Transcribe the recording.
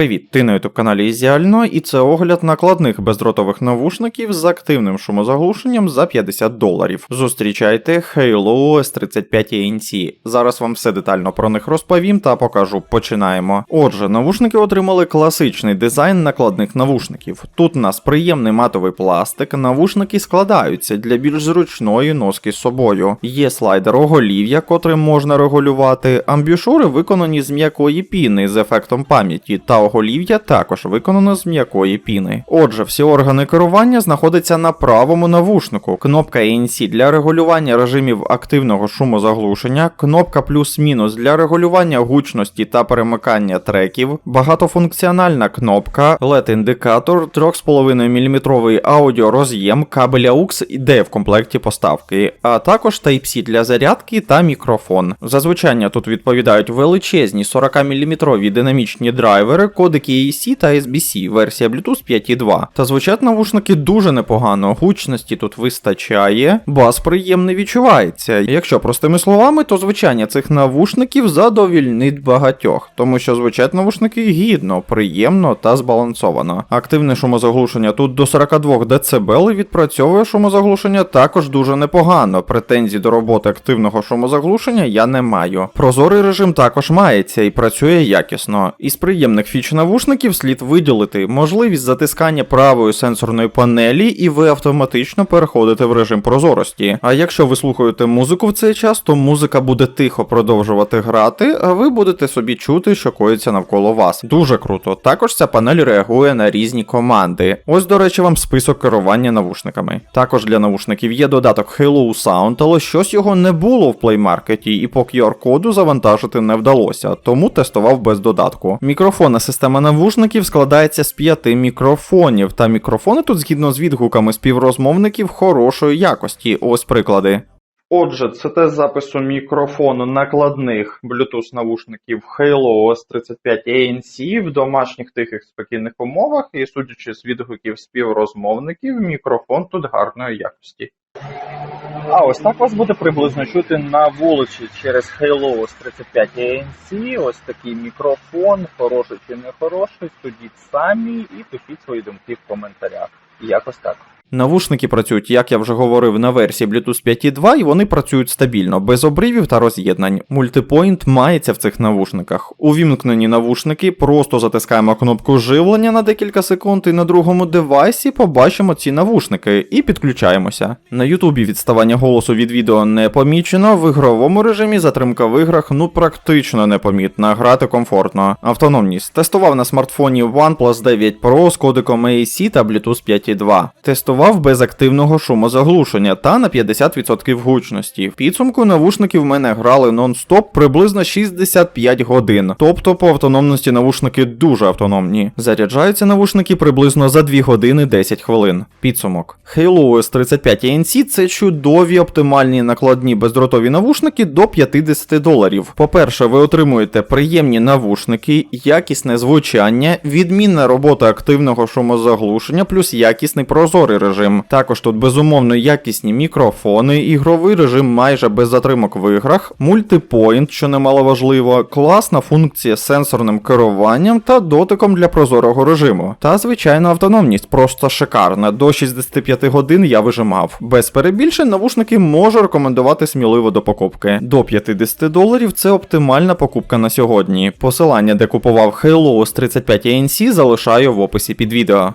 Привіт, ти на youtube каналі Ізіально, і це огляд накладних бездротових навушників з активним шумозаглушенням за 50 доларів. Зустрічайте Halo S35 ANC. Зараз вам все детально про них розповім та покажу. Починаємо. Отже, навушники отримали класичний дизайн накладних навушників. Тут у нас приємний матовий пластик, навушники складаються для більш зручної носки з собою. Є слайдер оголів'я, котрим можна регулювати, амбішури виконані з м'якої піни з ефектом пам'яті, та оголів'я також виконано з м'якої піни. Отже, всі органи керування знаходяться на правому навушнику. Кнопка ANC для регулювання режимів активного шумозаглушення, кнопка плюс-мінус для регулювання гучності та перемикання треків, багатофункціональна кнопка, LED-індикатор, 3,5 мм аудіороз'єм, кабель AUX іде в комплекті поставки, а також Type-C для зарядки та мікрофон. Зазвичай тут відповідають величезні 40-мм динамічні драйвери, кодики AEC та SBC, версія Bluetooth 5.2. Та звучать навушники дуже непогано, гучності тут вистачає, бас приємний відчувається. Якщо простими словами, то звучання цих навушників задовільнить багатьох, тому що звучать навушники гідно, приємно та збалансовано. Активне шумозаглушення тут до 42 дБ і відпрацьовує шумозаглушення також дуже непогано. Претензій до роботи активного шумозаглушення я не маю. Прозорий режим також мається і працює якісно. Із приємних фіч навушників слід виділити можливість затискання правої сенсорної панелі, і ви автоматично переходите в режим прозорості. А якщо ви слухаєте музику в цей час, то музика буде тихо продовжувати грати, а ви будете собі чути, що коїться навколо вас. Дуже круто. Також ця панель реагує на різні команди. Ось, до речі, вам список керування навушниками. Також для навушників є додаток Hello Sound, але щось його не було в Play Market, і по QR-коду завантажити не вдалося, тому тестував без додатку. Мікрофонна система навушників складається з п'яти мікрофонів, та мікрофони тут згідно з відгуками співрозмовників хорошої якості. Ось приклади. Отже, це тест запису мікрофону накладних Bluetooth навушників Halo S35 ANC в домашніх тихих спокійних умовах, і судячи з відгуків співрозмовників, мікрофон тут гарної якості. А ось так вас буде приблизно чути на вулиці через Halo S35 ANC. Ось такий мікрофон, хороший чи не хороший. Судіть самі і пишіть свої думки в коментарях. Якось так. Навушники працюють, як я вже говорив, на версії Bluetooth 5.2 і вони працюють стабільно, без обривів та роз'єднань. Мультипойнт мається в цих навушниках. Увімкнені навушники, просто затискаємо кнопку живлення на декілька секунд, і на другому девайсі побачимо ці навушники і підключаємося. На Ютубі відставання голосу від відео не помічено, в ігровому режимі затримка в іграх ну практично непомітна, грати комфортно. Автономність тестував на смартфоні OnePlus 9 Pro з кодиком AAC та Bluetooth 5.2. Тестував без активного шумозаглушення та на 50% гучності. В підсумку навушники в мене грали нон-стоп приблизно 65 годин. Тобто по автономності навушники дуже автономні. Заряджаються навушники приблизно за 2 години 10 хвилин. Підсумок. Halo S35 ANC це чудові оптимальні накладні бездротові навушники до 50 доларів. По-перше, ви отримуєте приємні навушники, якісне звучання, відмінна робота активного шумозаглушення, плюс якісний прозорий режим. Також тут безумовно якісні мікрофони, ігровий режим майже без затримок в іграх, мультипоінт, що немало важливо, класна функція з сенсорним керуванням та дотиком для прозорого режиму. Та звичайно автономність просто шикарна. До 65 годин я вижимав. Без перебільшень навушники можу рекомендувати сміливо до покупки. До 50 доларів це оптимальна покупка на сьогодні. Посилання, де купував Halo з 35 ANC, залишаю в описі під відео.